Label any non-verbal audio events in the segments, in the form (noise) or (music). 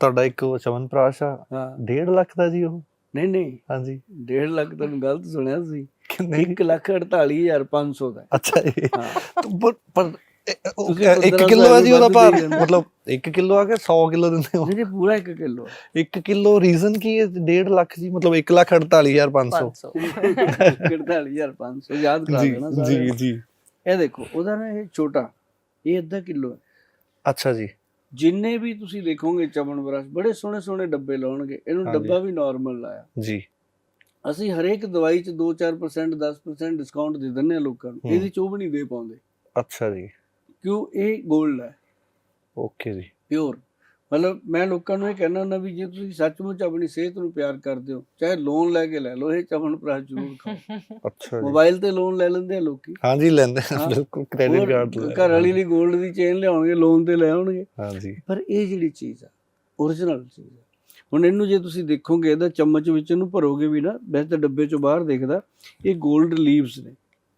ਤੁਹਾਡਾ ਇੱਕ ਉਹ ਚਵਨਪ੍ਰਾਸ਼ ਆ ਹਾਂ। 1.5 ਲੱਖ ਦਾ ਜੀ ਉਹ? ਨਹੀਂ ਨਹੀਂ। ਹਾਂਜੀ। 1.5 ਲੱਖ ਤੁਹਾਨੂੰ ਗਲਤ ਸੁਣਿਆ ਸੀ। ਕਿੰਨੇ? 1 ਲੱਖ 48500 ਦਾ। ਅੱਛਾ ਜੀ। ਪਰ ਪਰ ਇਹ- ਉਹ ਤੁਸੀਂ 1 ਪੰਦਰਾਂ ਕਿਲੋ ਹੈ ਜੀ ਉਹਦਾ ਭਾਰ। ਮਤਲਬ 1 ਕਿਲੋ ਆ ਕੇ 100 ਕਿਲੋ ਦਿੰਦੇ ਹੋ? ਨਹੀਂ ਜੀ ਪੂਰਾ 1 ਕਿਲੋ 1 ਕਿਲੋ ਰੀਜ਼ਨ ਕੀ ਹੈ? 1.5 ਲੱਖ ਜੀ ਮਤਲਬ 1 ਲੱਖ 48500 500 48500 ਯਾਦ ਕਰਾ ਜੀ ਦੇਣਾ ਜੀ ਜੀ। ਇਹ ਦੇਖੋ ਉਹਦਾ ਨਾ ਇਹ ਛੋਟਾ ਇਹ ਅੱਧਾ ਕਿਲੋ ਹੈ। ਅੱਛਾ ਜੀ। ਜਿੰਨੇ ਵੀ ਤੁਸੀਂ ਦੇਖੋਗੇ ਚਮਨ ਬਰਸ਼ ਬੜੇ ਸੋਹਣੇ ਸੋਹਣੇ ਡੱਬੇ ਲਾਉਣਗੇ। ਇਹਨੂੰ। ਡੱਬਾ ਵੀ ਨਾਰਮਲ ਲਾਇਆ। ਜੀ। ਅਸੀਂ ਹਰੇਕ ਦਵਾਈ 'ਚ 2-4% 10% ਡਿਸਕਾਊਂਟ ਦੇ ਦਿੰਦੇ ਆ ਲੋਕਾਂ ਨੂੰ। ਇਹਦੀ ਚੋਂ ਵੀ ਨਹੀਂ ਦੇ ਪਾਉਂਦੇ। ਅੱਛਾ ਜੀ। ਕਿਉਂ? ਇਹ 골ਡ ਹੈ। ਓਕੇ ਜੀ। ਪਿਓਰ ਮਤਲਬ ਮੈਂ ਲੋਕਾਂ ਨੂੰ ਇਹ ਕਹਿਣਾ ਹੁੰਦਾ ਵੀ ਜੇ ਤੁਸੀਂ ਸੱਚਮੁੱਚ ਆਪਣੀ ਸਿਹਤ ਨੂੰ ਪਿਆਰ ਕਰਦੇ ਹੋ ਚਾਹੇ ਲੋਨ ਲੈ ਕੇ ਲੈ ਲਓ ਇਹ ਚਮਨ ਪ੍ਰਾਸ਼ ਜ਼ਰੂਰ ਖਾਓ। (laughs) ਅੱਛਾ ਮੋਬਾਈਲ ਤੇ ਲੋਨ ਲੈ ਲੈਂਦੇ ਆ ਲੋਕੀ। ਹਾਂਜੀ ਲੈਂਦੇ ਆ ਬਿਲਕੁਲ ਕ੍ਰੈਡਿਟ ਕਾਰਡ ਘਰ ਵਾਲੀ ਲਈ 골ਡ ਦੀ ਚੇਨ ਲਿਆਉਣਗੇ ਲੋਨ ਤੇ ਲੈ ਆਉਣਗੇ। ਹਾਂਜੀ। ਪਰ ਇਹ ਜਿਹੜੀ ਚੀਜ਼ ਆ origignal ਚੀਜ਼ ਆ। ਹੁਣ ਇਹਨੂੰ ਜੇ ਤੁਸੀਂ ਦੇਖੋਗੇ ਇਹਦਾ ਚਮਚ ਵਿੱਚ ਇਹਨੂੰ ਭਰੋਗੇ ਵੀ ਨਾ ਵੈਸੇ ਤਾਂ ਡੱਬੇ ਚੋਂ ਬਾਹਰ ਦੇਖਦਾ ਇਹ 골ਡ ਲੀਵਸ ਨੇ।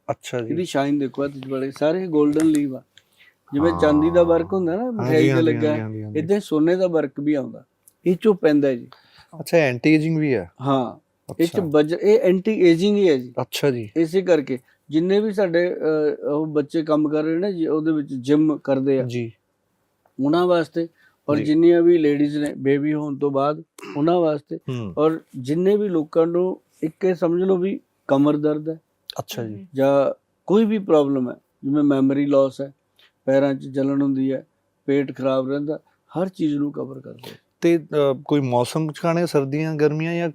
ਅੱਛਾ ਜੀ। ਇਹਦੀ ਸ਼ਾਈਨ ਦੇਖੋ ਅੱਜ ਬੜੇ ਸਾਰੇ 골ਡਨ ਲੀਵ ਆ। ਜਿਵੇਂ। ਚਾਂਦੀ ਦਾ ਵਰਕ ਹੁੰਦਾ ਨਾ ਮਠਿਆਈ ਤੇ ਲੱਗਾ। ਇਦਾਂ ਸੋਨੇ ਦਾ ਵਰਕ ਵੀ ਆਉਂਦਾ। ਇਹ ਚੋਂ ਪੈਂਦਾ ਜੀ। ਅੱਛਾ ਐਂਟੀ ਏਜਿੰਗ ਵੀ ਹੈ? ਹਾਂ ਇਹ ਚ ਬਜ ਇਹ ਐਂਟੀ ਏਜਿੰਗ ਹੀ ਹੈ ਜੀ। ਅੱਛਾ ਜੀ। ਇਸੇ ਕਰਕੇ ਜਿੰਨੇ ਵੀ ਸਾਡੇ ਉਹ ਬੱਚੇ ਕੰਮ ਕਰ ਰਹੇ ਨੇ ਜੀ ਉਹਦੇ ਵਿੱਚ ਜਿਮ ਕਰਦੇ ਆ। ਜੀ। ਉਹਨਾਂ ਵਾਸਤੇ ਔਰ। ਜਿੰਨੀਆਂ ਵੀ ਲੇਡੀਜ਼ ਨੇ ਬੇਬੀ ਹੋਣ ਤੋਂ ਬਾਅਦ ਉਹਨਾਂ ਵਾਸਤੇ। ਔਰ ਜਿੰਨੇ ਵੀ ਲੋਕਾਂ ਨੂੰ ਇੱਕ ਇਹ ਸਮਝ ਲਓ ਵੀ ਕਮਰ ਦਰਦ ਹੈ। ਅੱਛਾ ਜੀ। ਜਾਂ ਕੋਈ ਵੀ ਪ੍ਰੋਬਲਮ ਹੈ ਜਿਵੇਂ ਮੈਮਰੀ ਲਾਸ ਹੈ ਪੈਰਾਂ 'ਚ ਜਲਨ ਹੁੰਦੀ ਹੈ ਪੇਟ ਖਰਾਬ ਰਹਿੰਦਾ ਹਰ ਚੀਜ਼ ਨੂੰ ਕਵਰ ਕਰਦੇ ਤੇ ਕੋਈ ਮੌਸਮ ਚ ਖਾਣੇ ਸਰਦੀਆਂ ਗਰਮੀਆਂ ਜਾਂ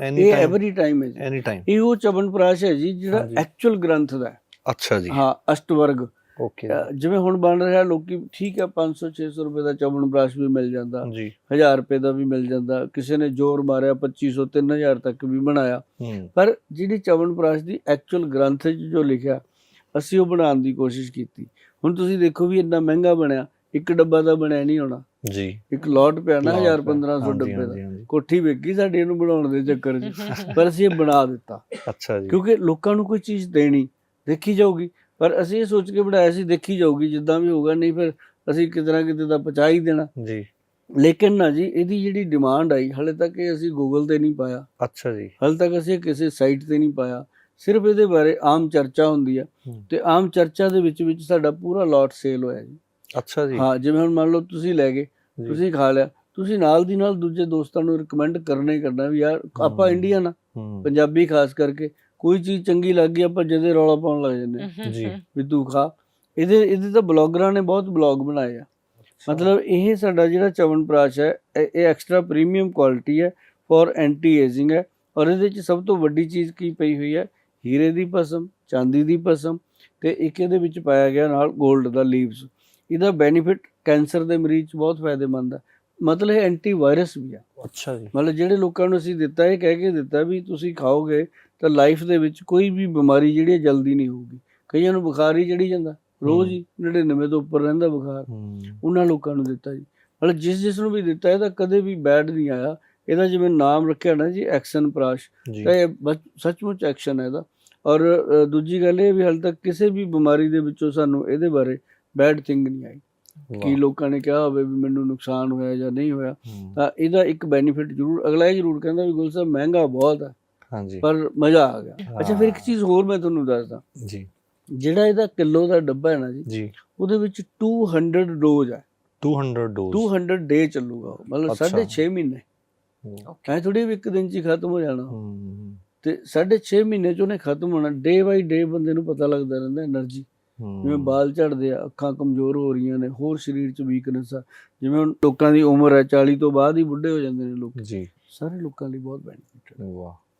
ਐਨੀ ਇਹ ਟਾਈਮ ਐਵਰੀ ਟਾਈਮ ਹੈ ਜੀ। ਐਨੀ ਟਾਈਮ ਇਹ ਉਹ ਚਵਨਪ੍ਰਾਸ਼ ਹੈ ਜੀ ਜਿਹੜਾ। ਐਕਚੁਅਲ ਗ੍ਰੰਥ ਦਾ ਅੱਛਾ ਜੀ। ਹਾਂ ਅਸ਼ਟਵਰਗ। ਓਕੇ ਜਿਵੇਂ ਹੁਣ ਬਣ ਰਿਹਾ ਲੋਕੀ ਠੀਕ ਹੈ 500 600 ਰੁਪਏ ਦਾ ਚਵਨਪ੍ਰਾਸ਼ ਵੀ ਮਿਲ ਜਾਂਦਾ ਜੀ। 1000 ਰੁਪਏ ਦਾ ਵੀ ਮਿਲ ਜਾਂਦਾ ਕਿਸੇ ਨੇ ਜ਼ੋਰ ਮਾਰਿਆ 2500 3000 ਤੱਕ ਵੀ ਬਣਾਇਆ। ਪਰ ਜਿਹੜੀ ਚਵਨਪ੍ਰਾਸ਼ ਦੀ ਐਕਚੁਅਲ ਗ੍ਰੰਥ 'ਚ ਜੋ ਲਿਖਿਆ ਅਸੀਂ ਉਹ ਬਣਾਉਣ ਦੀ ਕੋਸ਼ਿਸ਼ ਕੀਤੀ। ਹੁਣ ਤੁਸੀਂ ਦੇਖੋ ਵੀ ਇੰਨਾ ਮਹਿੰਗਾ ਬਣਿਆ ਇੱਕ ਡੱਬਾ ਦਾ ਬਣਿਆ ਨਹੀਂ ਹੋਣਾ। ਜੀ। ਇੱਕ ਲੋਟ ਪਿਆ ਨਾ ਲਾਹੌਰ 1000 ਪਿਆ। 1500 ਹਾਂਜੀ, ਡੱਬੇ ਦਾ। ਕੋਠੀ ਵੇਗੀ ਸਾਡੀ ਇਹਨੂੰ ਬਣਾਉਣ ਦੇ ਚੱਕਰ 'ਚ? (laughs) ਪਰ ਅਸੀਂ ਇਹ ਬਣਾ ਦਿੱਤਾ। ਅੱਛਾ ਜੀ। ਕਿਉਂਕਿ ਲੋਕਾਂ ਨੂੰ ਕੋਈ ਚੀਜ਼ ਦੇਣੀ ਦੇਖੀ ਜਾਊਗੀ। ਪਰ ਅਸੀਂ ਇਹ ਸੋਚ ਕੇ ਬਣਾਇਆ ਸੀ ਦੇਖੀ ਜਾਊਗੀ ਜਿੱਦਾਂ ਵੀ ਹੋਊਗਾ ਨਹੀਂ ਫਿਰ ਅਸੀਂ ਕਿਤੇ ਨਾ ਕਿਤੇ ਦਾ ਪਹੁੰਚਾ ਹੀ ਦੇਣਾ। ਜੀ। ਲੇਕਿਨ ਨਾ ਜੀ ਇਹਦੀ ਜਿਹੜੀ ਡਿਮਾਂਡ ਆਈ ਹਲੇ ਤੱਕ ਇਹ ਅਸੀਂ ਗੂਗਲ ਤੇ ਨਹੀਂ ਪਾਇਆ। ਅੱਛਾ ਜੀ। ਹਲੇ ਤੱਕ ਅਸੀਂ ਕਿਸੇ ਸਾਈਟ ਤੇ ਨਹੀਂ ਪਾਇਆ। ਸਿਰਫ ਇਹਦੇ ਬਾਰੇ ਆਮ ਚਰਚਾ ਹੁੰਦੀ ਆ। ਤੇ ਆਮ ਚਰਚਾ ਦੇ ਵਿੱਚ ਵਿੱਚ ਸਾਡਾ ਪੂਰਾ ਲੋਟ ਸੇਲ ਹੋਇਆ ਜੀ। ਅੱਛਾ ਜੀ। ਹਾਂ ਜਿਵੇਂ ਹੁਣ ਮੰਨ ਲਓ ਤੁਸੀਂ ਲੈ ਗਏ। ਤੁਸੀਂ ਖਾ ਲਿਆ ਤੁਸੀਂ ਨਾਲ ਦੀ ਨਾਲ ਦੂਜੇ ਦੋਸਤਾਂ ਨੂੰ ਰਿਕਮੈਂਡ ਕਰਨਾ ਹੀ ਕਰਨਾ ਵੀ ਯਾਰ ਆਪਾਂ। ਇੰਡੀਅਨ ਆ ਪੰਜਾਬੀ ਖਾਸ ਕਰਕੇ ਕੋਈ ਚੀਜ਼ ਚੰਗੀ ਲੱਗ ਗਈ ਆਪਾਂ ਜਦੇ ਰੌਲਾ ਪਾਉਣ ਲੱਗ ਜਾਂਦੇ ਜੀ। ਵੀ ਤੂੰ ਖਾ। ਇਹਦੇ ਇਹਦੇ ਤਾਂ ਬਲੌਗਰਾਂ ਨੇ ਬਹੁਤ ਬਲੌਗ ਬਣਾਏ ਆ। ਮਤਲਬ ਇਹ ਸਾਡਾ ਜਿਹੜਾ ਚਵਨਪ੍ਰਾਸ਼ ਹੈ ਇਹ- ਇਹ ਐਕਸਟਰਾ ਪ੍ਰੀਮੀਅਮ ਕੁਆਲਿਟੀ ਹੈ ਫॉर ਐਂਟੀ ਏਜਿੰਗ ਹੈ ਔਰ ਇਹਦੇ ਵਿੱਚ ਸਭ ਤੋਂ ਵੱਡੀ ਚੀਜ਼ ਕੀ ਪਈ ਹੋਈ ਹੈ ਹੀਰੇ ਦੀ ਪਸਮ ਚਾਂਦੀ ਦੀ ਪਸਮ ਤੇ ਇੱਕ ਇਹਦੇ ਵਿੱਚ ਪਾਇਆ ਗਿਆ ਨਾਲ 골ਡ ਦਾ ਲੀਵਸ ਇਹਦਾ ਬੈਨੀਫਿਟ ਕੈਂਸਰ ਦੇ ਮਰੀਜ਼ 'ਚ ਬਹੁਤ ਫਾਇਦੇਮੰਦ ਹੈ ਮਤਲਬ ਇਹ ਐਂਟੀ ਵਾਇਰਸ ਵੀ ਆ। ਅੱਛਾ ਜੀ। ਮਤਲਬ ਜਿਹੜੇ ਲੋਕਾਂ ਨੂੰ ਅਸੀਂ ਦਿੱਤਾ ਇਹ ਕਹਿ ਕੇ ਦਿੱਤਾ ਵੀ ਤੁਸੀਂ ਖਾਓਗੇ ਤਾਂ ਲਾਈਫ ਦੇ ਵਿੱਚ ਕੋਈ ਵੀ ਬਿਮਾਰੀ ਜਿਹੜੀ ਹੈ ਜਲਦੀ ਨਹੀਂ ਹੋਊਗੀ। ਕਈਆਂ ਨੂੰ ਬੁਖਾਰ ਹੀ ਚੜੀ ਜਾਂਦਾ। ਰੋਜ਼ ਹੀ 99 ਤੋਂ ਉੱਪਰ ਰਹਿੰਦਾ ਬੁਖਾਰ। ਉਹਨਾਂ ਲੋਕਾਂ ਨੂੰ ਦਿੱਤਾ ਜੀ। ਮਤਲਬ ਜਿਸ ਜਿਸ ਨੂੰ ਵੀ ਦਿੱਤਾ ਇਹਦਾ ਕਦੇ ਵੀ ਬੈਡ ਨਹੀਂ ਆਇਆ। ਇਹਦਾ ਜਿਵੇਂ ਨਾਮ ਰੱਖਿਆ ਨਾ ਜੀ ਐਕਸ਼ਨ ਪ੍ਰਾਸ਼ ਤਾਂ ਇਹ ਸੱਚਮੁੱਚ ਐਕਸ਼ਨ ਹੈ ਇਹਦਾ। ਔਰ ਦੂਜੀ ਗੱਲ ਇਹ ਵੀ ਹਾਲੇ ਤੱਕ ਕਿਸੇ ਵੀ ਬਿਮਾਰੀ ਦੇ ਵਿੱਚੋਂ ਸਾਨੂੰ ਇਹਦੇ ਬਾਰੇ ਬੈਡ ਥਿੰਗ ਨਹੀਂ ਆਈ। ਕਿ ਲੋਕਾਂ ਨੇ ਕਿਹਾ ਹੋਵੇ ਵੀ ਮੈਨੂੰ ਨੁਕਸਾਨ ਹੋਇਆ ਜਾਂ ਨਹੀਂ ਹੋਇਆ ਤਾਂ ਇਹਦਾ ਇੱਕ ਬੈਨੀਫਿਟ ਜ਼ਰੂਰ ਅਗਲਾ ਇਹ ਜ਼ਰੂਰ ਕਹਿੰਦਾ ਵੀ ਗੁਲ ਸਾਹਿਬ ਮਹਿੰਗਾ ਬਹੁਤ ਹੈ ਹਾਂਜੀ। ਪਰ ਮਜ਼ਾ ਆ ਗਿਆ। ਅੱਛਾ ਫਿਰ ਇੱਕ। ਚੀਜ਼ ਹੋਰ ਮੈਂ ਤੁਹਾਨੂੰ ਦੱਸਦਾ। ਜੀ। ਜਿਹੜਾ ਇਹਦਾ ਕਿਲੋ ਦਾ ਡੱਬਾ ਹੈ ਨਾ ਜੀ ਜੀ। ਉਹਦੇ ਵਿੱਚ 200 ਡੋਜ਼ ਹੈ 200 ਡੋਜ਼ 200 ਡੇ ਚੱਲੂਗਾ ਮਤਲਬ ਅੱਛਾ। 6.5 ਮਹੀਨੇ। ਐ ਥੋੜੀ ਵੀ ਇੱਕ ਦਿਨ 'ਚ ਖਤਮ ਹੋ ਜਾਣਾ। ਤੇ 6.5 ਮਹੀਨੇ 'ਚ ਉਹਨੇ ਖਤਮ ਹੋਣਾ। ਡੇ ਬਾਈ ਡੇ ਬੰਦੇ ਨੂੰ ਪਤਾ ਲੱਗਦਾ ਰਹਿੰਦਾ એનર્ਜੀ ਜਿਵੇਂ ਬਾਲ ਝੜਦੇ ਆ ਅੱਖਾਂ ਕਮਜ਼ੋਰ ਹੋ ਰਹੀਆਂ ਨੇ ਹੋਰ ਸਰੀਰ 'ਚ ਵੀਕਨੈਸ ਆ। ਜਿਵੇਂ ਹੁਣ ਲੋਕਾਂ ਦੀ ਉਮਰ ਹੈ 40 ਤੋਂ ਬਾਅਦ ਹੀ ਬੁੱਢੇ ਹੋ ਜਾਂਦੇ ਨੇ ਲੋਕ। ਜੀ। ਸਾਰੇ ਲੋਕਾਂ ਲਈ ਬਹੁਤ ਬੈਨੀਫਿਟ ਹੈ ਵਾਹ।